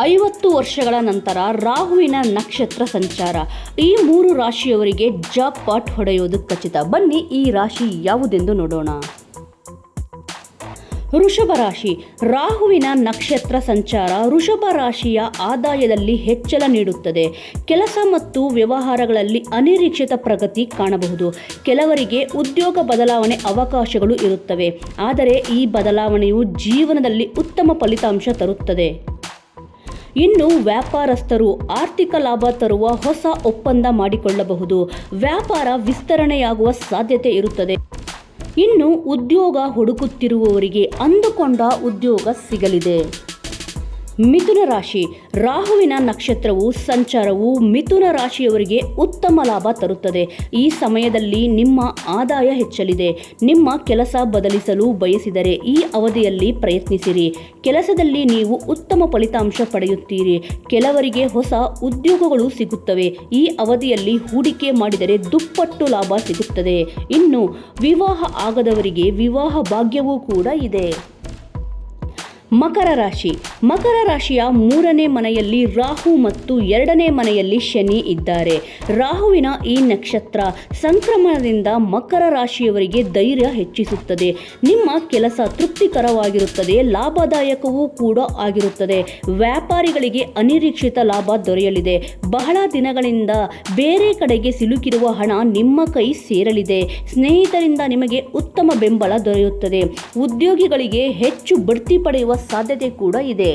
ಐವತ್ತು ವರ್ಷಗಳ ನಂತರ ರಾಹುವಿನ ನಕ್ಷತ್ರ ಸಂಚಾರ. ಈ ಮೂರು ರಾಶಿಯವರಿಗೆ ಜಾಬ್ ಪಾಟ್ ಹೊಡೆಯೋದು ಖಚಿತ. ಬನ್ನಿ ಈ ರಾಶಿ ಯಾವುದೆಂದು ನೋಡೋಣ. ವೃಷಭ ರಾಶಿ. ರಾಹುವಿನ ನಕ್ಷತ್ರ ಸಂಚಾರ ವೃಷಭ ರಾಶಿಯ ಆದಾಯದಲ್ಲಿ ಹೆಚ್ಚಳ ನೀಡುತ್ತದೆ. ಕೆಲಸ ಮತ್ತು ವ್ಯವಹಾರಗಳಲ್ಲಿ ಅನಿರೀಕ್ಷಿತ ಪ್ರಗತಿ ಕಾಣಬಹುದು. ಕೆಲವರಿಗೆ ಉದ್ಯೋಗ ಬದಲಾವಣೆ ಅವಕಾಶಗಳು ಇರುತ್ತವೆ. ಆದರೆ ಈ ಬದಲಾವಣೆಯು ಜೀವನದಲ್ಲಿ ಉತ್ತಮ ಫಲಿತಾಂಶ ತರುತ್ತದೆ. ಇನ್ನು ವ್ಯಾಪಾರಸ್ಥರು ಆರ್ಥಿಕ ಲಾಭ ತರುವ ಹೊಸ ಒಪ್ಪಂದ ಮಾಡಿಕೊಳ್ಳಬಹುದು. ವ್ಯಾಪಾರ ವಿಸ್ತರಣೆಯಾಗುವ ಸಾಧ್ಯತೆ ಇರುತ್ತದೆ. ಇನ್ನು ಉದ್ಯೋಗ ಹುಡುಕುತ್ತಿರುವವರಿಗೆ ಅಂದುಕೊಂಡ ಉದ್ಯೋಗ ಸಿಗಲಿದೆ. ಮಿಥುನ ರಾಶಿ. ರಾಹುವಿನ ನಕ್ಷತ್ರವು, ಸಂಚಾರವು ಮಿಥುನ ರಾಶಿಯವರಿಗೆ ಉತ್ತಮ ಲಾಭ ತರುತ್ತದೆ. ಈ ಸಮಯದಲ್ಲಿ ನಿಮ್ಮ ಆದಾಯ ಹೆಚ್ಚಲಿದೆ. ನಿಮ್ಮ ಕೆಲಸ ಬದಲಿಸಲು ಬಯಸಿದರೆ ಈ ಅವಧಿಯಲ್ಲಿ ಪ್ರಯತ್ನಿಸಿರಿ. ಕೆಲಸದಲ್ಲಿ ನೀವು ಉತ್ತಮ ಫಲಿತಾಂಶ ಪಡೆಯುತ್ತೀರಿ. ಕೆಲವರಿಗೆ ಹೊಸ ಉದ್ಯೋಗಗಳು ಸಿಗುತ್ತವೆ. ಈ ಅವಧಿಯಲ್ಲಿ ಹೂಡಿಕೆ ಮಾಡಿದರೆ ದುಪ್ಪಟ್ಟು ಲಾಭ ಸಿಗುತ್ತದೆ. ಇನ್ನು ವಿವಾಹ ಆಗದವರಿಗೆ ವಿವಾಹ ಭಾಗ್ಯವೂ ಕೂಡ ಇದೆ. ಮಕರ ರಾಶಿ. ಮಕರ ರಾಶಿಯ ಮೂರನೇ ಮನೆಯಲ್ಲಿ ರಾಹು ಮತ್ತು ಎರಡನೇ ಮನೆಯಲ್ಲಿ ಶನಿ ಇದ್ದಾರೆ. ರಾಹುವಿನ ಈ ನಕ್ಷತ್ರ ಸಂಕ್ರಮಣದಿಂದ ಮಕರ ರಾಶಿಯವರಿಗೆ ಧೈರ್ಯ ಹೆಚ್ಚಿಸುತ್ತದೆ. ನಿಮ್ಮ ಕೆಲಸ ತೃಪ್ತಿಕರವಾಗಿರುತ್ತದೆ, ಲಾಭದಾಯಕವೂ ಕೂಡ ಆಗಿರುತ್ತದೆ. ವ್ಯಾಪಾರಿಗಳಿಗೆ ಅನಿರೀಕ್ಷಿತ ಲಾಭ ದೊರೆಯಲಿದೆ. ಬಹಳ ದಿನಗಳಿಂದ ಬೇರೆ ಕಡೆಗೆ ಸಿಲುಕಿರುವ ಹಣ ನಿಮ್ಮ ಕೈ ಸೇರಲಿದೆ. ಸ್ನೇಹಿತರಿಂದ ನಿಮಗೆ ಉತ್ತಮ ಬೆಂಬಲ ದೊರೆಯುತ್ತದೆ. ಉದ್ಯೋಗಿಗಳಿಗೆ ಹೆಚ್ಚು ಬಡ್ತಿ ಪಡೆಯುವ ಸಾಧ್ಯತೆ ಕೂಡ ಇದೆ.